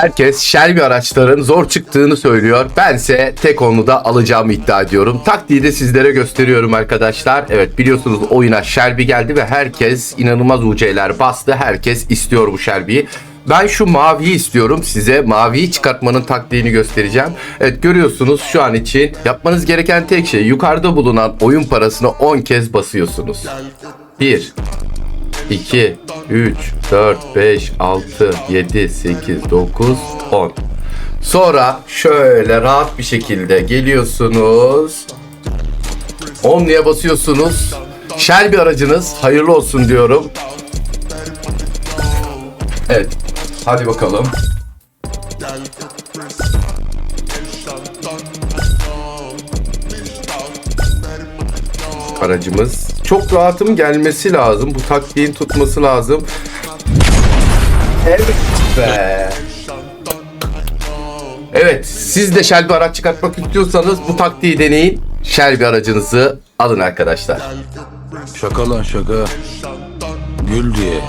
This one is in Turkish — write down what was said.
Herkes Shelby araçların zor çıktığını söylüyor. Bense tek onu da alacağımı iddia ediyorum. Taktiği de sizlere gösteriyorum arkadaşlar. Evet biliyorsunuz oyuna Shelby geldi ve herkes inanılmaz UC'ler bastı. Herkes istiyor bu Shelby'yi. Ben şu maviyi istiyorum. Size maviyi çıkartmanın taktiğini göstereceğim. Evet görüyorsunuz şu an için yapmanız gereken tek şey yukarıda bulunan oyun parasını 10 kez basıyorsunuz. 1 2, 3, 4, 5, 6, 7, 8, 9, 10. Sonra şöyle rahat bir şekilde geliyorsunuz. 10'luya basıyorsunuz. Shelby aracınız hayırlı olsun diyorum. Evet. Hadi bakalım. Aracımız. Çok rahatım gelmesi lazım. Bu taktiğin tutması lazım. Evet be. Evet, siz de Shelby araç çıkartmak istiyorsanız bu taktiği deneyin. Shelby aracınızı alın arkadaşlar. Şaka lan şaka. Gül diye.